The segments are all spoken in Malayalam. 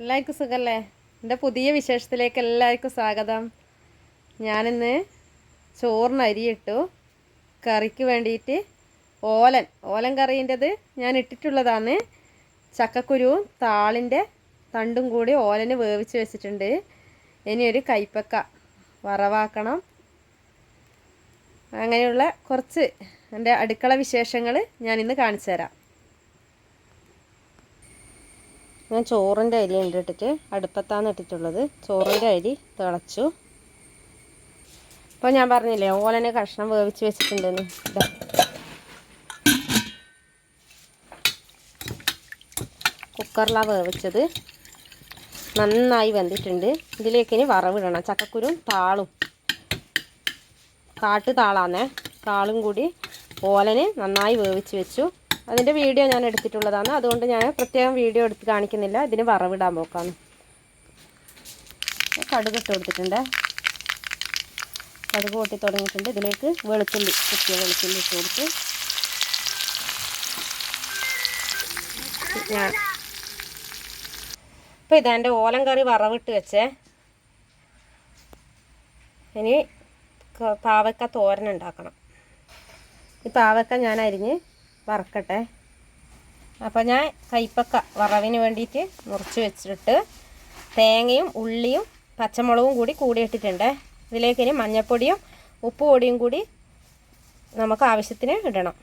എല്ലാവർക്കും സുഖമല്ലേ എന്റെ പുതിയ വിശേഷത്തിലേക്ക് എല്ലാവർക്കും സ്വാഗതം. ഞാനിന്ന് ചോറിന് അരിയിട്ടു. കറിക്ക് വേണ്ടിയിട്ട് ഓലൻ ഓലൻ കറീന്റെത് ഞാൻ ഇട്ടിട്ടുള്ളതാണ്. ചക്കക്കുരുവും താളിന്റെ തണ്ടും കൂടി ഓലന് വേവിച്ച് വെച്ചിട്ടുണ്ട്. ഇനി ഒരു കൈപ്പക്ക വറവാക്കണം. അങ്ങനെയുള്ള കുറച്ച് എന്റെ അടുക്കള വിശേഷങ്ങൾ ഞാനിന്ന് കാണിച്ചു തരാം ഞാൻ ചോറിന്റെ അരി ഉണ്ട് ഇട്ടിട്ട് അടുപ്പത്താണ് ഇട്ടിട്ടുള്ളത്. ചോറിന്റെ അരി തിളച്ചു. അപ്പോൾ ഞാൻ പറഞ്ഞില്ലേ ഓലനെ കഷ്ണം വേവിച്ച് വെച്ചിട്ടുണ്ടെന്ന്. കുക്കറിലാണ് വേവിച്ചത്. നന്നായി വെന്തിട്ടുണ്ട്. ഇതിലേക്ക് ഇനി വറവിടണം ചക്കക്കുരും താളും. കാട്ടു താളാന്നേ. താളും കൂടി ഓലന് നന്നായി വേവിച്ച് വെച്ചു. അതിന്റെ വീഡിയോ ഞാൻ എടുത്തിട്ടുള്ളതാണ്. അതുകൊണ്ട് ഞാൻ പ്രത്യേകം വീഡിയോ എടുത്ത് കാണിക്കുന്നില്ല. ഇതിന് വറവിടാൻ പോക്കാണ്. കടുക് ഇട്ട് കൊടുത്തിട്ടുണ്ട്. കടുക് പൊട്ടി തുടങ്ങിയിട്ടുണ്ട്. ഇതിലേക്ക് വെളുത്തുള്ളി കുത്തിയ വെളുത്തുള്ളി ഇട്ട് കൊടുത്ത്. ഞാൻ ഇതാ എന്റെ ഓലം കറി വറവിട്ട് വെച്ചേ. ഇനി പാവക്ക തോരൻ ഉണ്ടാക്കണം. ഈ പാവക്ക ഞാൻ അരിഞ്ഞ് വറക്കട്ടെ. അപ്പോൾ ഞാൻ കൈപ്പക്ക വറവിന് വേണ്ടിയിട്ട് മുറിച്ച് വെച്ചിട്ട് തേങ്ങയും ഉള്ളിയും പച്ചമുളകും കൂടി കൂടിയിട്ടിട്ടുണ്ട്. ഇതിലേക്ക് ഇനി മഞ്ഞൾപ്പൊടിയും ഉപ്പ് പൊടിയും കൂടി നമുക്ക് ആവശ്യത്തിന് ഇടണം.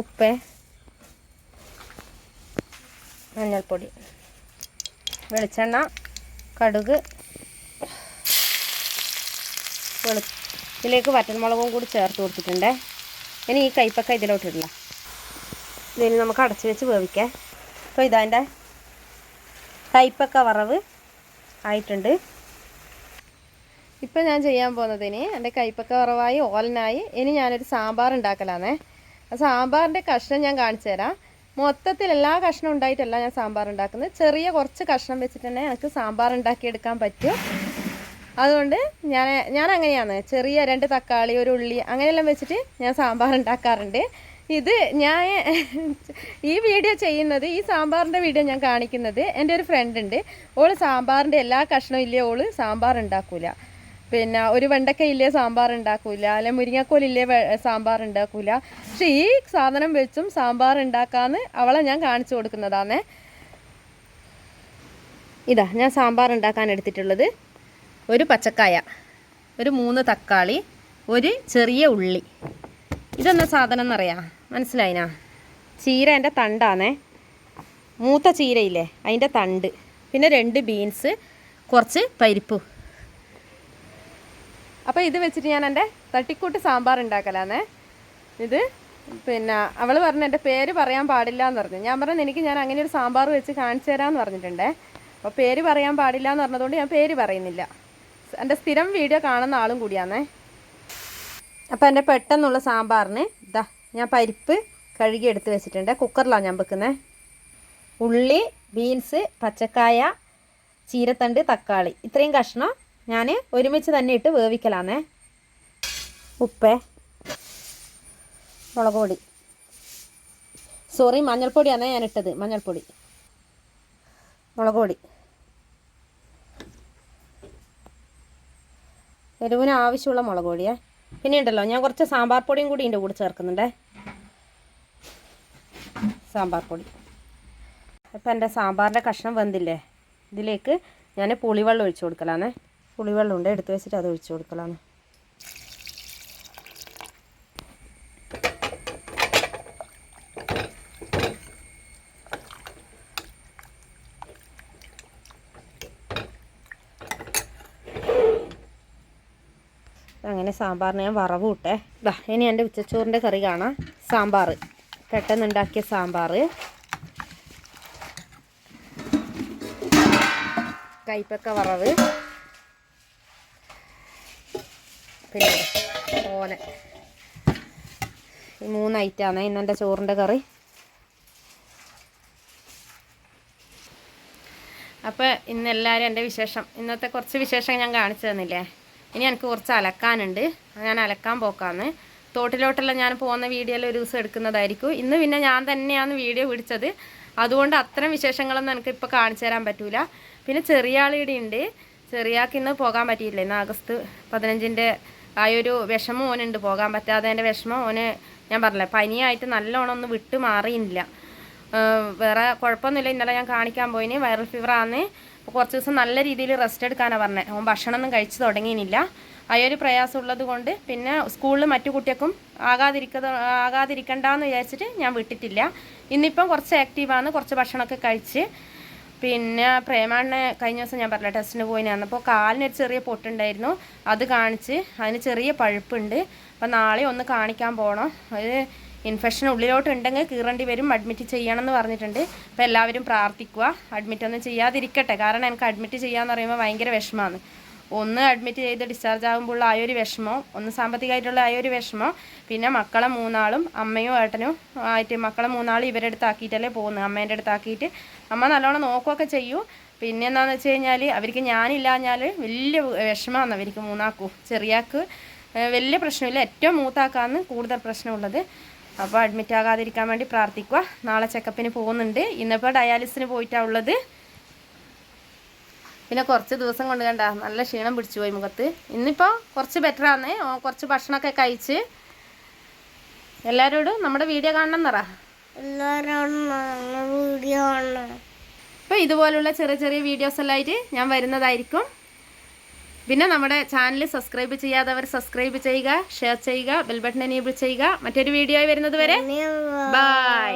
ഉപ്പ് മഞ്ഞൾപ്പൊടി വെളിച്ചെണ്ണ കടുക് വെളു ഇതിലേക്ക് വറ്റൽമുളകും കൂടി ചേർത്ത് കൊടുത്തിട്ടുണ്ട്. ഇനി ഈ കൈപ്പൊക്കെ ഇതിലോട്ടിടില്ല ഇതിന് നമുക്ക് അടച്ചു വെച്ച് വേവിക്കാം. അപ്പോൾ ഇതാന്റെ കയ്പൊക്കെ വറവ് ആയിട്ടുണ്ട്. ഇപ്പം ഞാൻ ചെയ്യാൻ പോകുന്നതിന് എന്റെ കയ്പൊക്കെ വറവായി ഓലനായി. ഇനി ഞാനൊരു സാമ്പാർ ഉണ്ടാക്കലാന്നേ. ആ സാമ്പാറിന്റെ കഷ്ണം ഞാൻ കാണിച്ചു തരാം. മൊത്തത്തിൽ എല്ലാ കഷ്ണം ഉണ്ടായിട്ടല്ല ഞാൻ സാമ്പാർ ഉണ്ടാക്കുന്നത്. ചെറിയ കുറച്ച് കഷ്ണം വെച്ചിട്ട് തന്നെ എനിക്ക് സാമ്പാർ ഉണ്ടാക്കിയെടുക്കാൻ പറ്റും. അതുകൊണ്ട് ഞാൻ ഞാൻ അങ്ങനെയാണ് ചെറിയ രണ്ട് തക്കാളി ഒരു ഉള്ളി അങ്ങനെയെല്ലാം വെച്ചിട്ട് ഞാൻ സാമ്പാർ ഉണ്ടാക്കാറുണ്ട് ഇത് ഞാൻ ഈ വീഡിയോ ചെയ്യുന്നത് ഈ സാമ്പാറിന്റെ വീഡിയോ ഞാൻ കാണിക്കുന്നത് എന്റെ ഒരു ഫ്രണ്ട് ഉണ്ട്. ഓൾ സാമ്പാറിന്റെ എല്ലാ കഷ്ണവും ഇല്ലേ ഓൾ സാമ്പാർ ഉണ്ടാക്കൂല പിന്നെ ഒരു വെണ്ടക്ക ഇല്ലേ സാമ്പാർ ഉണ്ടാക്കൂല അല്ലെ മുരിങ്ങക്കോലില്ലേ സാമ്പാർ ഉണ്ടാക്കൂല പക്ഷെ ഈ സാധനം വെച്ചും സാമ്പാർ ഉണ്ടാക്കാന്ന് അവളെ ഞാൻ കാണിച്ചു കൊടുക്കുന്നതാണേ ഇതാ ഞാൻ സാമ്പാർ ഉണ്ടാക്കാൻ എടുത്തിട്ടുള്ളത്. ഒരു പച്ചക്കായ ഒരു മൂന്ന് തക്കാളി ഒരു ചെറിയ ഉള്ളി. ഇതെന്ന സാധനം എന്നറിയാം? മനസ്സിലായിനാ ചീര എന്റെ തണ്ടാണേ മൂത്ത ചീരയില്ലേ? അതിന്റെ തണ്ട്. പിന്നെ രണ്ട് ബീൻസ് കുറച്ച് പരിപ്പ്. അപ്പോൾ ഇത് വെച്ചിട്ട് ഞാൻ എന്റെ തട്ടിക്കൂട്ട് സാമ്പാർ ഉണ്ടാക്കലാന്നേ. ഇത് പിന്നെ അവൾ പറഞ്ഞു എന്റെ പേര് പറയാൻ പാടില്ല എന്ന് പറഞ്ഞു. ഞാൻ പറഞ്ഞു എനിക്ക് ഞാൻ അങ്ങനെ ഒരു സാമ്പാർ വെച്ച് കാണിച്ചു തരാമെന്ന് പറഞ്ഞിട്ടുണ്ടേ. അപ്പോൾ പേര് പറയാൻ പാടില്ല എന്ന് പറഞ്ഞതുകൊണ്ട് ഞാൻ പേര് പറയുന്നില്ല. എന്റെ സ്ഥിരം വീഡിയോ കാണുന്ന ആളും കൂടിയാണേ അപ്പോൾ എന്റെ പെട്ടെന്നുള്ള സാമ്പാറിന് ഇതാ ഞാൻ പരിപ്പ് കഴുകി എടുത്ത് വെച്ചിട്ടുണ്ട്. കുക്കറിലാണ് ഞാൻ വെക്കുന്നത് ഉള്ളി ബീൻസ് പച്ചക്കായ ചീരത്തണ്ട് തക്കാളി. ഇത്രയും കഷ്ണം ഞാൻ ഒരുമിച്ച് തന്നെ ഇട്ട് വേവിക്കലാന്നേ. ഉപ്പ്. മുളക് പൊടി. സോറി മഞ്ഞൾപ്പൊടിയാണേ ഞാൻ ഇട്ടത്. മഞ്ഞൾപ്പൊടി. മുളക് പൊടി. എരിവിന് ആവശ്യമുള്ള മുളക് പൊടിയേ. പിന്നെ ഉണ്ടല്ലോ ഞാൻ കുറച്ച് സാമ്പാർ പൊടിയും കൂടി ഇതിന്റെ കൂടെ ചേർക്കുന്നുണ്ടേ. സാമ്പാർ പൊടി. അപ്പം എന്റെ സാമ്പാറിന്റെ കഷ്ണം വെന്തില്ലേ? ഇതിലേക്ക് ഞാൻ പുളിവെള്ളം ഒഴിച്ചു കൊടുക്കലാണ്. പുളിവെള്ളം ഉണ്ട് എടുത്ത് വെച്ചിട്ട് അത് ഒഴിച്ചു കൊടുക്കലാണ്. അങ്ങനെ സാമ്പാറിന് ഞാൻ വറവ് ദാ ഇനി എന്റെ ഉച്ചച്ചോറിന്റെ കറി കാണാം. സാമ്പാർ പെട്ടെന്ന് ഉണ്ടാക്കിയ സാമ്പാർ കൈപ്പക്ക വറവ്. പിന്നെ ഓല. ഈ മൂന്ന് ഐറ്റാണ് ഇന്നെന്റെ ചോറിന്റെ കറി. അപ്പോൾ ഇന്ന് എല്ലാവരും എന്റെ വിശേഷം. ഇന്നത്തെ കുറച്ച് വിശേഷം ഞാൻ കാണിച്ചു തന്നില്ലേ? ഇനി എനിക്ക് കുറച്ച് അലക്കാനുണ്ട്. ഞാൻ അലക്കാൻ പോക്കാന്ന്. തോട്ടിലോട്ടെല്ലാം ഞാൻ പോകുന്ന വീഡിയോയിൽ ഒരു ദിവസം എടുക്കുന്നതായിരിക്കും. ഇന്ന് പിന്നെ ഞാൻ തന്നെയാണ് വീഡിയോ പിടിച്ചത്. അതുകൊണ്ട് അത്തരം വിശേഷങ്ങളൊന്നും എനിക്ക് ഇപ്പോൾ കാണിച്ചു തരാൻ പറ്റൂല. പിന്നെ ചെറിയ ആളിവിടെ ഉണ്ട്. ചെറിയാൾക്ക് ഇന്ന് പോകാൻ പറ്റിയില്ല. ഇന്ന് ആഗസ്റ്റ് പതിനഞ്ചിന്റെ ആ ഒരു വിഷമം ഓനുണ്ട് പോകാൻ പറ്റാതെ. എന്റെ വിഷമം ഓന് ഞാൻ പറഞ്ഞില്ല പനിയായിട്ട് നല്ലോണം ഒന്ന് വിട്ടു മാറിയില്ല വേറെ കുഴപ്പമൊന്നുമില്ല. ഇന്നലെ ഞാൻ കാണിക്കാൻ പോയിന്. വൈറൽ ആണ് അപ്പോൾ കുറച്ച് ദിവസം നല്ല രീതിയിൽ റെസ്റ്റ് എടുക്കാനാണ് പറഞ്ഞത് അവൻ ഭക്ഷണമൊന്നും കഴിച്ച് തുടങ്ങിയില്ല ആ ഒരു പ്രയാസം ഉള്ളത് കൊണ്ട് പിന്നെ സ്കൂളിൽ മറ്റു കുട്ടികൾക്കും ആകാതിരിക്ക ആകാതിരിക്കണ്ടെന്ന് വിചാരിച്ചിട്ട് ഞാൻ വിട്ടിട്ടില്ല. ഇന്നിപ്പം കുറച്ച് ആക്റ്റീവാണ് കുറച്ച് ഭക്ഷണമൊക്കെ കഴിച്ച്. പിന്നെ പ്രേമാണ്ണെ കഴിഞ്ഞ ദിവസം ഞാൻ പറഞ്ഞില്ല ടെസ്റ്റിന് പോയി വന്നപ്പോൾ കാലിനൊരു ചെറിയ പൊട്ടുണ്ടായിരുന്നു. അത് കാണിച്ച് അതിന് ചെറിയ പഴുപ്പുണ്ട്. അപ്പോൾ നാളെ ഒന്ന് കാണിക്കാൻ പോകണം അത് ഇൻഫെക്ഷൻ ഉള്ളിലോട്ട് ഉണ്ടെങ്കിൽ കീറേണ്ടി വരും. അഡ്മിറ്റ് ചെയ്യണം എന്ന് പറഞ്ഞിട്ടുണ്ട്. അപ്പോൾ എല്ലാവരും പ്രാർത്ഥിക്കുക. അഡ്മിറ്റ് ഒന്നും ചെയ്യാതിരിക്കട്ടെ. കാരണം എനിക്ക് അഡ്മിറ്റ് ചെയ്യാന്ന് പറയുമ്പോൾ ഭയങ്കര വിഷമമാണ് ഒന്ന് അഡ്മിറ്റ് ചെയ്ത് ഡിസ്ചാർജ് ആകുമ്പോൾ ആ ഒരു വിഷമം ഒന്ന് സാമ്പത്തികമായിട്ടുള്ള ആ ഒരു വിഷമം പിന്നെ മക്കളെ മൂന്നാളും അമ്മയും ഏട്ടനും ആയിട്ട് മക്കളെ മൂന്നാളും ഇവരുടെ അടുത്താക്കിയിട്ടല്ലേ പോകുന്നത്. അമ്മേന്റെ അടുത്താക്കിയിട്ട് അമ്മ നല്ലോണം നോക്കുകയൊക്കെ ചെയ്യൂ. പിന്നെ എന്താണെന്ന് വെച്ച് കഴിഞ്ഞാൽ അവർക്ക് ഞാനില്ലാഞ്ഞാൽ വലിയ വിഷമമാണ് അവർക്ക് മൂന്നാക്കും ചെറിയാക്ക്. വലിയ പ്രശ്നമില്ല. ഏറ്റവും മൂത്താക്കാന്ന് കൂടുതൽ പ്രശ്നമുള്ളത്. അപ്പോൾ അഡ്മിറ്റ് ആകാതിരിക്കാൻ വേണ്ടി പ്രാർത്ഥിക്കുക. നാളെ ചെക്കപ്പിന് പോകുന്നുണ്ട്. ഇന്നിപ്പോൾ ഡയാലിസിന് പോയിട്ടാണ് ഉള്ളത്. പിന്നെ കുറച്ച് ദിവസം കൊണ്ട് കണ്ട നല്ല ക്ഷീണം പിടിച്ചു പോയി മുഖത്ത്. ഇന്നിപ്പോൾ കുറച്ച് ബെറ്റർ ആണ് കുറച്ച് ഭക്ഷണമൊക്കെ കഴിച്ച് എല്ലാവരോടും നമ്മുടെ വീഡിയോ കാണണം നിറ അപ്പോൾ ഇതുപോലുള്ള ചെറിയ ചെറിയ വീഡിയോസ് എല്ലാം ആയിട്ട് ഞാൻ വരുന്നതായിരിക്കും. പിന്നെ നമ്മുടെ ചാനൽ സബ്സ്ക്രൈബ് ചെയ്യാത്തവർ സബ്സ്ക്രൈബ് ചെയ്യുക ഷെയർ ചെയ്യുക ബെൽബട്ടൺ എനേബിൾ ചെയ്യുക. മറ്റൊരു വീഡിയോ വരുന്നത് വരെ ബൈ